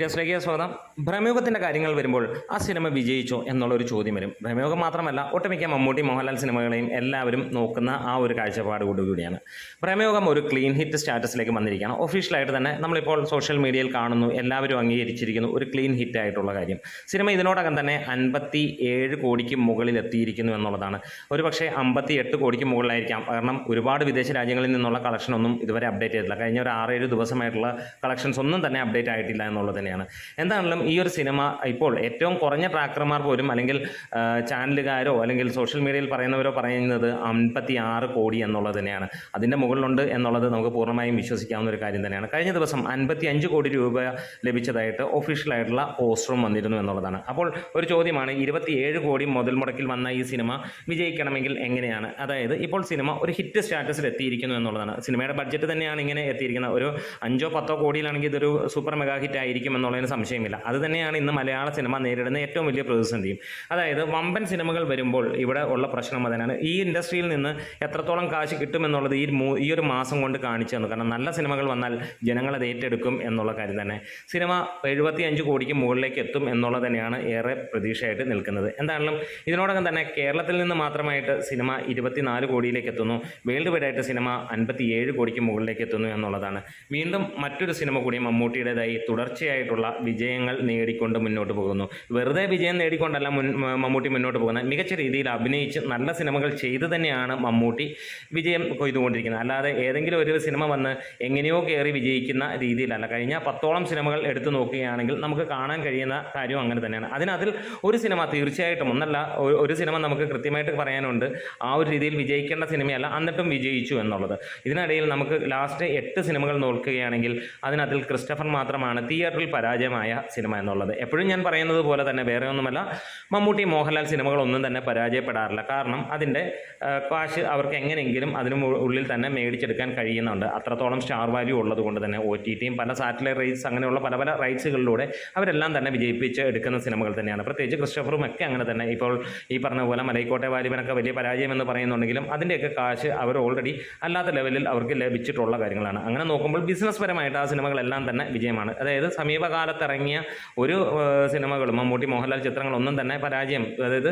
ഗസ്റ്റിലേക്ക് സ്വാഗതം. ഭ്രമയുഗത്തിന്റെ കാര്യങ്ങൾ വരുമ്പോൾ ആ സിനിമ വിജയിച്ചോ എന്നുള്ള ഒരു ചോദ്യം വരും. ഭ്രമയോഗം മാത്രമല്ല ഒട്ടുമിക്ക മമ്മൂട്ടി മോഹൻലാൽ സിനിമകളെയും എല്ലാവരും നോക്കുന്ന ആ ഒരു കാഴ്ചപ്പാട് കൂടിയാണ്. ഭ്രമയോഗം ഒരു ക്ലീൻ ഹിറ്റ് സ്റ്റാറ്റസിലേക്ക് വന്നിരിക്കുകയാണ്. ഒഫീഷ്യലായിട്ട് തന്നെ നമ്മളിപ്പോൾ സോഷ്യൽ മീഡിയയിൽ കാണുന്നു എല്ലാവരും അംഗീകരിച്ചിരിക്കുന്നു ഒരു ക്ലീൻ ഹിറ്റ് ആയിട്ടുള്ള കാര്യം. സിനിമ ഇതിനോടകം തന്നെ അൻപത്തി ഏഴ് കോടിക്ക് മുകളിൽ എത്തിയിരിക്കുന്നു എന്നുള്ളതാണ്. ഒരു പക്ഷേ അമ്പത്തി എട്ട് കോടിക്ക് മുകളിലായിരിക്കാം. കാരണം ഒരുപാട് വിദേശ രാജ്യങ്ങളിൽ നിന്നുള്ള കളക്ഷനൊന്നും ഇതുവരെ അപ്ഡേറ്റ് ചെയ്തിട്ടില്ല. കഴിഞ്ഞ ഒരു ആറേഴ് ദിവസമായിട്ടുള്ള കളക്ഷൻസ് ഒന്നും തന്നെ അപ്ഡേറ്റ് ആയിട്ടില്ല എന്നുള്ളത് തന്നെയാണ്. എന്താണെങ്കിലും ഈ ഒരു സിനിമ ഇപ്പോൾ ഏറ്റവും കുറഞ്ഞ ട്രാക്കർമാർ പോലും അല്ലെങ്കിൽ ചാനലുകാരോ അല്ലെങ്കിൽ സോഷ്യൽ മീഡിയയിൽ പറയുന്നവരോ പറയുന്നത് അമ്പത്തി ആറ് കോടി എന്നുള്ളത് തന്നെയാണ്. അതിന്റെ മുകളിലുണ്ട് എന്നുള്ളത് നമുക്ക് പൂർണമായും വിശ്വസിക്കാവുന്ന ഒരു കാര്യം തന്നെയാണ്. കഴിഞ്ഞ ദിവസം അൻപത്തി അഞ്ച് കോടി രൂപ ലഭിച്ചതായിട്ട് ഒഫീഷ്യലായിട്ടുള്ള പോസ്റ്ററും വന്നിരുന്നു എന്നുള്ളതാണ്. അപ്പോൾ ഒരു ചോദ്യമാണ് ഇരുപത്തിയേഴ് കോടി മുതൽ മുടക്കിൽ വന്ന ഈ സിനിമ വിജയിക്കണമെങ്കിൽ എങ്ങനെയാണ്? അതായത് ഇപ്പോൾ സിനിമ ഒരു ഹിറ്റ് സ്റ്റാറ്റസിൽ എത്തിയിരിക്കുന്നു എന്നുള്ളതാണ്. സിനിമയുടെ ബഡ്ജറ്റ് തന്നെയാണ് ഇങ്ങനെ എത്തിയിരിക്കുന്നത്. ഒരു അഞ്ചോ പത്തോ കോടിയിലാണെങ്കിൽ ഇതൊരു സൂപ്പർ മെഗാ ഹിറ്റ് ആയിരിക്കും എന്നുള്ളതിന് സംശയമില്ല. അത് തന്നെയാണ് ഇന്ന് മലയാള സിനിമ നേരിടുന്ന ഏറ്റവും വലിയ പ്രതിസന്ധിയും. അതായത് വമ്പൻ സിനിമകൾ വരുമ്പോൾ ഇവിടെ ഉള്ള പ്രശ്നം അതിനാണ് ഈ ഇൻഡസ്ട്രിയിൽ നിന്ന് എത്രത്തോളം കാശ് കിട്ടുമെന്നുള്ളത് ഈ മൂ- ഈ ഒരു മാസം കൊണ്ട് കാണിച്ചു തന്നു. കാരണം നല്ല സിനിമകൾ വന്നാൽ ജനങ്ങൾ അത് ഏറ്റെടുക്കും എന്നുള്ള കാര്യം തന്നെ. സിനിമ എഴുപത്തി അഞ്ച് കോടിക്ക് മുകളിലേക്ക് എത്തും എന്നുള്ളത് തന്നെയാണ് ഏറെ പ്രതീക്ഷയായിട്ട് നിൽക്കുന്നത്. എന്താണെങ്കിലും ഇതിനോടകം തന്നെ കേരളത്തിൽ നിന്ന് മാത്രമായിട്ട് സിനിമ ഇരുപത്തിനാല് കോടിയിലേക്ക് എത്തുന്നു. വേൾഡ് വൈഡ് ആയിട്ട് സിനിമ അൻപത്തി ഏഴ് കോടിക്ക് മുകളിലേക്ക് എത്തുന്നു എന്നുള്ളതാണ്. വീണ്ടും മറ്റൊരു സിനിമ കൂടി മമ്മൂട്ടിയുടേതായി തുടർച്ചയായിട്ടുള്ള വിജയങ്ങൾ നേടിക്കൊണ്ട് മുന്നോട്ട് പോകുന്നു. വെറുതെ വിജയം നേടിക്കൊണ്ടല്ല മുൻ മമ്മൂട്ടി മുന്നോട്ട് പോകുന്നത്. മികച്ച രീതിയിൽ അഭിനയിച്ച് നല്ല സിനിമകൾ ചെയ്തു തന്നെയാണ് മമ്മൂട്ടി വിജയം കൊയ്തുകൊണ്ടിരിക്കുന്നത്. അല്ലാതെ ഏതെങ്കിലും ഒരു സിനിമ വന്ന് എങ്ങനെയോ കയറി വിജയിക്കുന്ന രീതിയിലല്ല. കഴിഞ്ഞ പത്തോളം സിനിമകൾ എടുത്തു നോക്കുകയാണെങ്കിൽ നമുക്ക് കാണാൻ കഴിയുന്ന കാര്യം അങ്ങനെ തന്നെയാണ്. അതിനതിൽ ഒരു സിനിമ തീർച്ചയായിട്ടും ഒന്നല്ല ഒരു- സിനിമ നമുക്ക് കൃത്യമായിട്ട് പറയാനുണ്ട്. ആ ഒരു രീതിയിൽ വിജയിക്കേണ്ട സിനിമയല്ല എന്നിട്ടും വിജയിച്ചു എന്നുള്ളത്. ഇതിനിടയിൽ നമുക്ക് ലാസ്റ്റ് എട്ട് സിനിമകൾ നോക്കുകയാണെങ്കിൽ അതിനതിൽ ക്രിസ്റ്റഫർ മാത്രമാണ്. തിയേറ്ററിൽ പരാജയമായ സിനിമ എന്നുള്ളത്. എപ്പോഴും ഞാൻ പറയുന്നത് പോലെ തന്നെ വേറെ ഒന്നുമല്ല. മമ്മൂട്ടി മോഹൻലാൽ സിനിമകളൊന്നും തന്നെ പരാജയപ്പെടാറില്ല. കാരണം അതിന്റെ കാശ് അവർക്ക് എങ്ങനെയെങ്കിലും അതിന് ഉള്ളിൽ തന്നെ മേടിച്ചെടുക്കാൻ കഴിയുന്നുണ്ട്. അത്രത്തോളം സ്റ്റാർ വാല്യൂ ഉള്ളത് കൊണ്ട് തന്നെ ഒ ടി ടിയും പല സാറ്റലൈറ്റ് റൈറ്റ്സ് അങ്ങനെയുള്ള പല പല റൈറ്റ്സുകളിലൂടെ അവരെല്ലാം തന്നെ വിജയിപ്പിച്ച് എടുക്കുന്ന സിനിമകൾ തന്നെയാണ്. പ്രത്യേകിച്ച് ക്രിസ്റ്റഫറും ഒക്കെ അങ്ങനെ തന്നെ. ഇപ്പോൾ ഈ പറഞ്ഞ പോലെ മലൈക്കോട്ടെ വാലിബനൊക്കെ വലിയ പരാജയം എന്ന് പറയുന്നുണ്ടെങ്കിലും അതിന്റെയൊക്കെ കാശ് അവർ ഓൾറെഡി അല്ലാത്ത ലെവലിൽ അവർക്ക് ലഭിച്ചിട്ടുള്ള കാര്യങ്ങളാണ്. അങ്ങനെ നോക്കുമ്പോൾ ബിസിനസ് പരമായിട്ട് ആ സിനിമകളെല്ലാം തന്നെ വിജയമാണ്. അതായത് സമീപകാലത്ത് ഇറങ്ങിയ ഒരു സിനിമകളും മമ്മൂട്ടി മോഹൻലാൽ ചിത്രങ്ങളൊന്നും തന്നെ പരാജയം അതായത്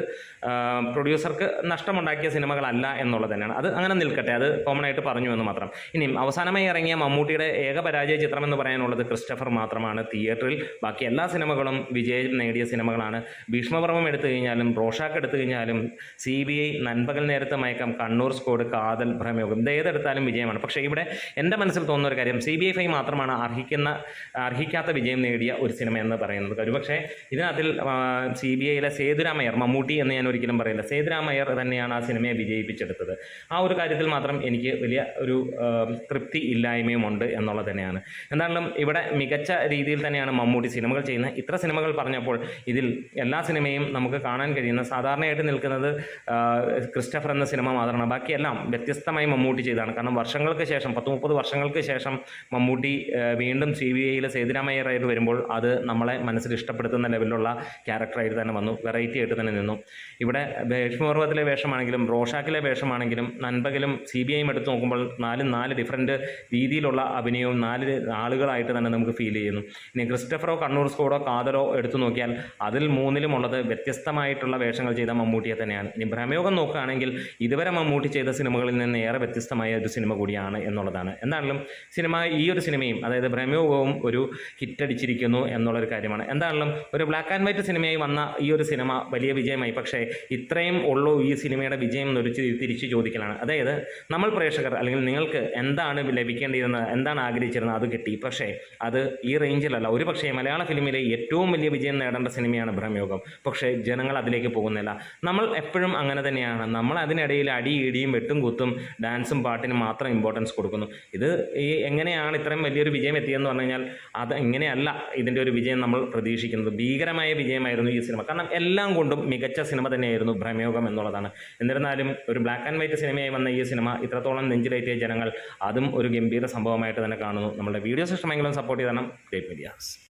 പ്രൊഡ്യൂസർക്ക് നഷ്ടമുണ്ടാക്കിയ സിനിമകളല്ല എന്നുള്ളത് തന്നെയാണ്. അത് അങ്ങനെ നിൽക്കട്ടെ അത് കോമൺ ആയിട്ട് പറഞ്ഞു എന്ന് മാത്രം. ഇനിയും അവസാനമായി ഇറങ്ങിയ മമ്മൂട്ടിയുടെ ഏക പരാജയ ചിത്രം എന്ന് പറയാനുള്ളത് ക്രിസ്റ്റഫർ മാത്രമാണ്. തിയേറ്ററിൽ ബാക്കി എല്ലാ സിനിമകളും വിജയം നേടിയ സിനിമകളാണ്. ഭീഷ്മപർവം എടുത്തു കഴിഞ്ഞാലും റോഷാക്ക് എടുത്തു കഴിഞ്ഞാലും സി ബി ഐ നൻപകൽ നേരത്തെ മയക്കം കണ്ണൂർ സ്കോഡ് കാതൽ ഭ്രമയോഗം ഇത് ഏതെടുത്താലും വിജയമാണ്. പക്ഷേ ഇവിടെ എന്റെ മനസ്സിൽ തോന്നുന്ന ഒരു കാര്യം സി ബി ഐ ഫൈ മാത്രമാണ് അർഹിക്കുന്ന അർഹിക്കാത്ത വിജയം നേടിയ ഒരു സിനിമ എന്ന് പറയുന്നത് ഒരുപക്ഷെ ഇതിനകത്തിൽ സി ബി ഐയിലെ സേതുരാമയ്യർ മമ്മൂട്ടി എന്ന് ഞാൻ ഒരിക്കലും പറയില്ല. സേതുരാമയ്യർ തന്നെയാണ് ആ സിനിമയെ വിജയിപ്പിച്ചെടുത്തത്. ആ ഒരു കാര്യത്തിൽ മാത്രം എനിക്ക് വലിയ ഒരു തൃപ്തി ഇല്ലായ്മയും ഉണ്ട് എന്നുള്ളത് തന്നെയാണ്. എന്തായാലും ഇവിടെ മികച്ച രീതിയിൽ തന്നെയാണ് മമ്മൂട്ടി സിനിമകൾ ചെയ്യുന്നത്. ഇത്ര സിനിമകൾ പറഞ്ഞപ്പോൾ ഇതിൽ എല്ലാ സിനിമയും നമുക്ക് കാണാൻ കഴിയുന്ന സാധാരണയായിട്ട് നിൽക്കുന്നത് ക്രിസ്റ്റഫർ എന്ന സിനിമ മാത്രമാണ്. ബാക്കിയെല്ലാം വ്യത്യസ്തമായി മമ്മൂട്ടി ചെയ്തതാണ്. കാരണം വർഷങ്ങൾക്ക് ശേഷം പത്ത് മുപ്പത് വർഷങ്ങൾക്ക് ശേഷം മമ്മൂട്ടി വീണ്ടും സി ബി ഐയിലെ വരുമ്പോൾ അത് നമ്മളെ മനസ്സിൽ ഇഷ്ടപ്പെടുത്തുന്ന ലെവലിലുള്ള ക്യാരക്ടറായിട്ട് തന്നെ വന്നു. വെറൈറ്റി ആയിട്ട് തന്നെ നിന്നു. ഇവിടെ ഭീഷ്മപർവത്തിലെ വേഷമാണെങ്കിലും റോഷാക്കിലെ വേഷമാണെങ്കിലും നൻപകലും സി ബി ഐയും എടുത്ത് നോക്കുമ്പോൾ നാല് നാല് ഡിഫറന്റ് രീതിയിലുള്ള അഭിനയവും നാല് ആളുകളായിട്ട് തന്നെ നമുക്ക് ഫീൽ ചെയ്യുന്നു. ഇനി ക്രിസ്റ്റഫറോ കണ്ണൂർ സ്കോഡോ കാതലോ എടുത്തു നോക്കിയാൽ അതിൽ മൂന്നിലും ഉള്ളത് വ്യത്യസ്തമായിട്ടുള്ള വേഷങ്ങൾ ചെയ്ത മമ്മൂട്ടിയെ തന്നെയാണ്. ഇനി ഭ്രമയോഗം നോക്കുകയാണെങ്കിൽ ഇതുവരെ മമ്മൂട്ടി ചെയ്ത സിനിമകളിൽ നിന്ന് ഏറെ വ്യത്യസ്തമായ ഒരു സിനിമ കൂടിയാണ് എന്നുള്ളതാണ്. എന്താണെങ്കിലും സിനിമ ഈ ഒരു സിനിമയും അതായത് ഭ്രമയോഗവും ഒരു ഹിറ്റടിച്ചിരിക്കുന്നു എന്നുള്ളൊരു കാര്യമാണ്. എന്താണെങ്കിലും ഒരു ബ്ലാക്ക് ആൻഡ് വൈറ്റ് സിനിമയായി വന്ന ഈ ഒരു സിനിമ വലിയ വിജയമായി. പക്ഷേ ഇത്രയും ഉള്ളൂ ഈ സിനിമയുടെ വിജയം എന്നൊരു തിരിച്ചു ചോദിക്കലാണ്. അതായത് നമ്മൾ പ്രേക്ഷകർ അല്ലെങ്കിൽ നിങ്ങൾക്ക് എന്താണ് ലഭിക്കേണ്ടിയിരുന്നത് എന്താണ് ആഗ്രഹിച്ചിരുന്നത് അത് കിട്ടി. പക്ഷേ അത് ഈ റേഞ്ചിലല്ല ഒരു പക്ഷേ മലയാള ഫിലിമിലെ ഏറ്റവും വലിയ വിജയം നേടേണ്ട സിനിമയാണ് ഭ്രമയോഗം പക്ഷേ ജനങ്ങൾ അതിലേക്ക് പോകുന്നില്ല. നമ്മൾ എപ്പോഴും അങ്ങനെ തന്നെയാണ്. നമ്മൾ അതിനിടയിൽ അടി ഇടിയും വെട്ടും കുത്തും ഡാൻസും പാട്ടിനും മാത്രം ഇമ്പോർട്ടൻസ് കൊടുക്കുന്നു. ഇത് ഈ എങ്ങനെയാണ് ഇത്രയും വലിയൊരു വിജയം എത്തിയെന്ന് പറഞ്ഞു കഴിഞ്ഞാൽ അത് ഇങ്ങനെയല്ല. ഇതിന്റെ ഒരു വിജയം നമ്മൾ പ്രതീക്ഷിക്കുന്നത്. ഭീകരമായ വിജയമായിരുന്നു ഈ സിനിമ. കാരണം എല്ലാം കൊണ്ടും മികച്ച സിനിമ തന്നെയായിരുന്നു ഭ്രമയോഗം എന്നുള്ളതാണ്. എന്നിരുന്നാലും ഒരു ബ്ലാക്ക് ആൻഡ് വൈറ്റ് സിനിമയായി വന്ന ഈ സിനിമ ഇത്രത്തോളം നെഞ്ചിലേറ്റിയ ജനങ്ങൾ അതും ഒരു ഗംഭീര സംഭവമായിട്ട് തന്നെ കാണുന്നു. നമ്മുടെ വീഡിയോ ഇഷ്ടമെങ്കിലും സപ്പോർട്ട് ചെയ്തണം ഗ്രേറ്റ് മീഡിയാസ്